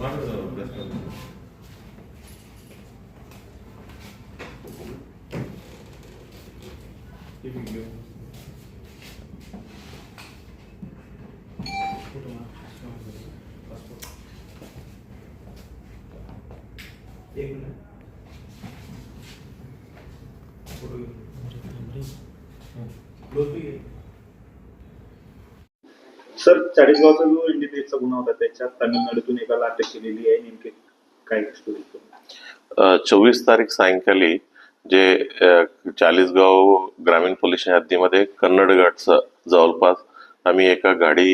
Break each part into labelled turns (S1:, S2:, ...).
S1: मागं press करून. हे video. Photo मार. Passport. एक मिनिट फोटो घेऊन क्लोज बी घे
S2: सर चाळीसगावचा जो एनडीपीएसचा गुन्हा होता त्याच्यात तामिळनाडूतून एकाला अटक केलेली आहे नेमके काय स्टोरी
S3: चोवीस तारीख सायंकाळी जे चाळीसगाव ग्रामीण पोलीस हद्दीमध्ये कन्नड घाटचं जवळपास आम्ही एका गाडी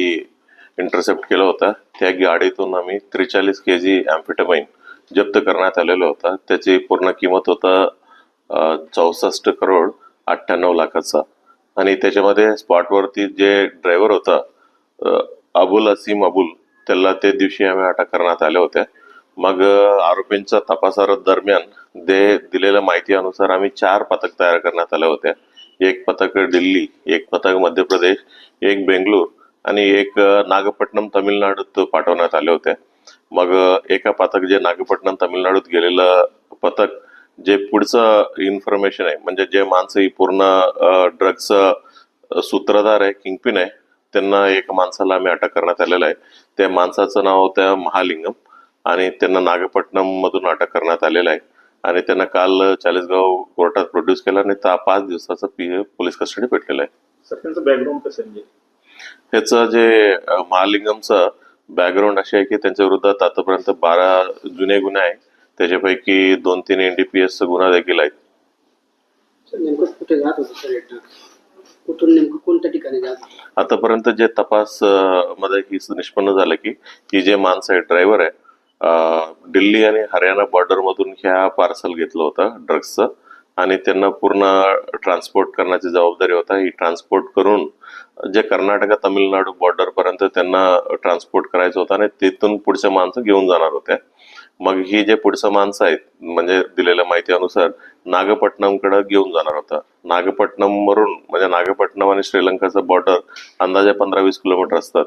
S3: इंटरसेप्ट केला होता. त्या गाडीतून आम्ही त्रेचाळीस के जी अँफिटमाइन जप्त करण्यात आलेला होता. त्याची पूर्ण किंमत होता चौसष्ट करोड अठ्ठ्याण्णव लाखाचा. आणि त्याच्यामध्ये स्पॉटवरती जे ड्रायव्हर होता अबुल असीम अबुल त्याला त्या दिवशी आम्ही अटक करण्यात आल्या होत्या. मग आरोपींच्या तपासा दरम्यान दे दिलेल्या माहिती अनुसार आम्ही चार पथक तयार करण्यात आल्या होत्या. एक पथक दिल्ली एक पथक मध्य प्रदेश एक बेंगलोर आणि एक नागपट्टणम तमिळनाडूत पाठवण्यात आले होते मग एका पथक जे नागपट्टणम तमिळनाडूत गेलेलं पथक जे पुढचं इन्फॉर्मेशन आहे म्हणजे जे माणसं ही पूर्ण ड्रग्सचं सूत्रधार आहे किंगपिन आहे त्यांना एक माणसाला आम्ही अटक करण्यात आलेलं आहे. त्या माणसाचं नाव होतं महालिंगम आणि त्यांना नागपट्टणम मधून अटक करण्यात आलेलं आहे. आणि त्यांना काल चाळीसगाव कोर्टात प्रोड्यूस केला आणि त्या पाच दिवसाचा पी पोलीस कस्टडी भेटलेला आहे.
S2: त्यांचं बॅकग्राऊंड कसं आहे?
S3: ह्याचं जे महालिंगमचं बॅकग्राऊंड असे आहे की त्यांच्या विरोधात आतापर्यंत बारा जुने गुन्हे आहेत. त्याच्यापैकी दोन तीन एनडीपीएस गुन्हा देखील आहेत
S4: कुठून नेमकं कोणत्या ठिकाणी जात
S3: आतापर्यंत जे तपासमध्ये ही निष्पन्न झालं की ही जे माणसं आहे ड्रायव्हर आहे दिल्ली आणि हरियाणा बॉर्डर मधून ह्या पार्सल घेतलं होतं ड्रग्सचं आणि त्यांना पूर्ण ट्रान्सपोर्ट करण्याची जबाबदारी होता. ही ट्रान्सपोर्ट करून जे कर्नाटक तामिळनाडू बॉर्डर पर्यंत त्यांना ट्रान्सपोर्ट करायचं होतं आणि तिथून पुढच्या माणसं घेऊन जाणार होत्या. मग ही जे पुढचं माणसं आहेत म्हणजे दिलेल्या माहितीनुसार नागपट्टणमकडे घेऊन जाणार होता. नागपट्टणम वरून म्हणजे नागपट्टणम आणि श्रीलंकाचं बॉर्डर अंदाजे पंधरा वीस किलोमीटर असतात.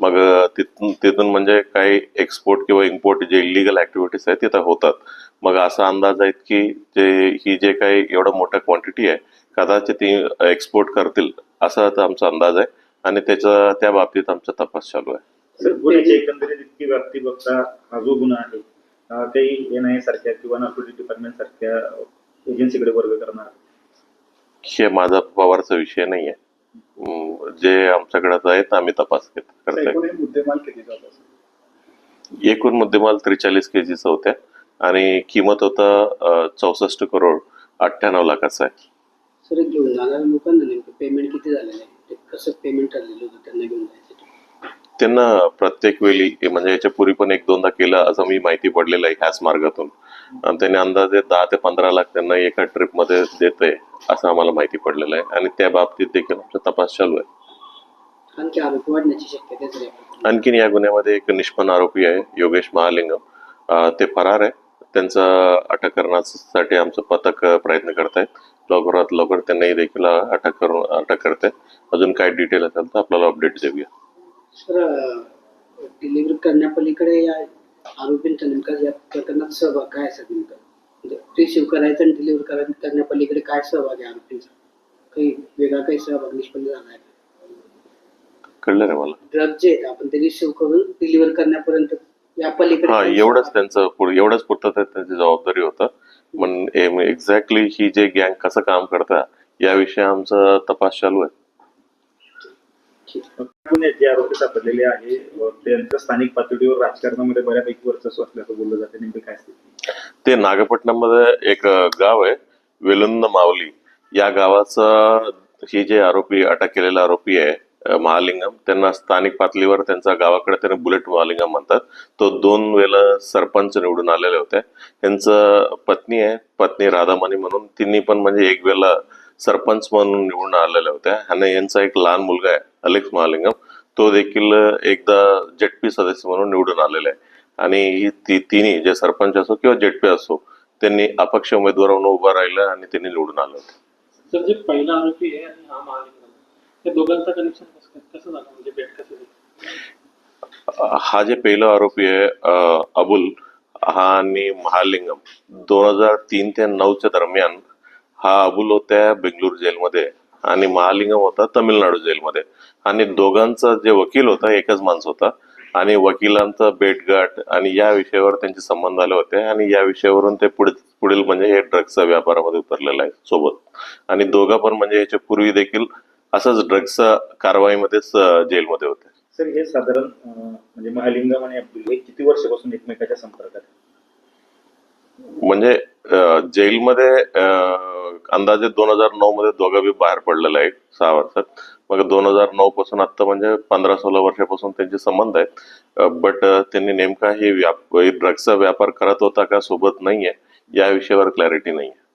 S3: मग तिथून तिथून म्हणजे काही एक्सपोर्ट किंवा इम्पोर्ट जे इलिगल ऍक्टिव्हिटीज आहेत तिथं होतात. मग असा अंदाज आहे की जे ही जे काही एवढं मोठं क्वांटिटी आहे कदाचित ती एक्सपोर्ट करतील असा आमचा अंदाज आहे. आणि त्याचा त्या बाबतीत आमचा तपास चालू आहे.
S2: सर गुन्ह्याची एकंदरीत इतकी व्याप्ती बघता हा जो गुन्हा आहे काही एन आय सारख्या किंवा नार्कोटिक डिपार्टमेंट सारख्या एजन्सीकडे वर्ग करणार?
S3: हे माझा पवारचा विषय नाहीये. अं, जे आमच्याकडे आहेत आम्ही तपास घेत करतोय.
S2: एकूण मुद्देमाल किती जात
S3: एकूण मुद्देमाल त्रेचाळीस केजीचा होत्या. आणि किंमत होता चौसष्ट करोड अठ्ठ्याण्णव लाखाचा आहे.
S4: सर हे घेऊन जाणाऱ्या लोकांना नेमकं पेमेंट किती झालेलं आहे? ते कसं पेमेंट ठरलेलं होतं त्यांना घेऊन जायचं.
S3: त्यांना प्रत्येक वेळी म्हणजे याच्या पूर्वी पण एक दोनदा केलं असं मी माहिती पडलेलं आहे ह्याच मार्गातून. आणि त्यांनी अंदाजे दहा ते पंधरा लाख त्यांना एका ट्रिपमध्ये देतंय असं आम्हाला माहिती पडलेलं आहे. आणि त्या बाबतीत देखील आमचा तपास चालू आहे.
S4: आहे.
S3: आणखीन या गुन्ह्यामध्ये एक निष्पन्न आरोपी आहे योगेश महालिंगम अं, ते फरार आहे. त्यांचा अटक करण्यासाठी आमचं पथक प्रयत्न करत आहेत लवकरात लवकर त्यांनाही देखील अटक करून अटक करते अजून काय डिटेल असेल तर आपल्याला अपडेट देऊया.
S4: सर डिलिव्हरी करण्यापलीकडे या आरोपींचा नेमका या प्रकरणात सहभाग काय आहे सर नेमका? म्हणजे रिसिव्ह करायचं आणि डिलिव्हर करण्यापलीकडे काय सहभाग आहे आरोपींचा? काही वेगळा काही सहभाग निष्पन्न झाला आहे
S3: कळलं ना मला.
S4: ड्रग जे आहेत आपण ते रिसिव्ह करून डिलिव्हर करण्यापर्यंत या पलीकडे
S3: हा एवढंच त्यांचं पुढे एवढंच पुरतं त्या- त्यांची जबाबदारी होतं. पण एक्झॅक्टली ही जे गँग कसं काम करता याविषयी आमचा तपास चालू आहे.
S4: ठीक.
S2: जे आरोपी सापडलेले आहे त्यांचं स्थानिक पातळीवर राजकारणामध्ये बऱ्यापैकी वर्चस्व असल्याचं बोललं जाते. नेमकं काय
S3: ते नागपट्टणममध्ये एक गाव आहे वेलुंद मावली या गावाचा ही जे आरोपी अटक केलेला आरोपी आहे महालिंगम त्यांना स्थानिक पातळीवर त्यांचा गावाकडे त्यांना बुलेट महालिंगम म्हणतात. तो दोन वेळा सरपंच निवडून आलेले होते. त्यांचं पत्नी आहे पत्नी राधामणी म्हणून. तिन्ही पण म्हणजे एक वेळा सरपंच म्हणून निवडून आलेल्या होत्या. आणि यांचा एक लहान मुलगा आहे अलेक्स महालिंगम. तो देखील एकदा जेटपी सदस्य म्हणून निवडून आलेला आहे. आणि ही ती तिन्ही जे सरपंच असो किंवा जेटपी असो त्यांनी अपक्ष उमेदवार म्हणून उभा राहिलं आणि त्यांनी निवडून आलं होतं.
S5: सर जे पहिला आरोपी आहे आणि हा महालिंगम या दोघांचं कनेक्शन कसं कसं झालं? म्हणजे भेट कसं झाली?
S3: हा जे पहिला आरोपी आहे अबुल हा आणि महालिंगम दोन हजार तीन ते नऊच्या दरम्यान हा अबुल होत्या बेंगलुरू जेलमध्ये. आणि महालिंगम होता तमिळनाडू जेलमध्ये. आणि दोघांचा जे वकील होता एकच माणूस होता. आणि वकिलांचा भेटगाठ आणि या विषयावर त्यांचे संबंध आले होते. आणि या विषयावरून ते पुढे पुढील म्हणजे हे ड्रग्सच्या व्यापारामध्ये उतरलेलं आहे सोबत. आणि दोघं पण म्हणजे याच्या पूर्वी देखील असंच ड्रग्सच्या कारवाईमध्येच जेलमध्ये होते.
S2: सर हे साधारण म्हणजे महालिंगम आणि अब्दुल हे किती वर्षापासून एकमेकाच्या संपर्कात?
S3: म्हणजे जेलमध्ये अ, अंदाजे दोन हजार नऊ मध्ये दोघं बी बाहेर पडलेलं आहे सहा वर्षात. मग दोन हजार नऊ पासून आता म्हणजे पंधरा सोळा वर्षापासून त्यांचे संबंध आहेत. बट त्यांनी नेमका हे व्याप ड्रग्सचा व्यापार करत होता का सोबत नाहीये या विषयावर क्लॅरिटी नाहीये.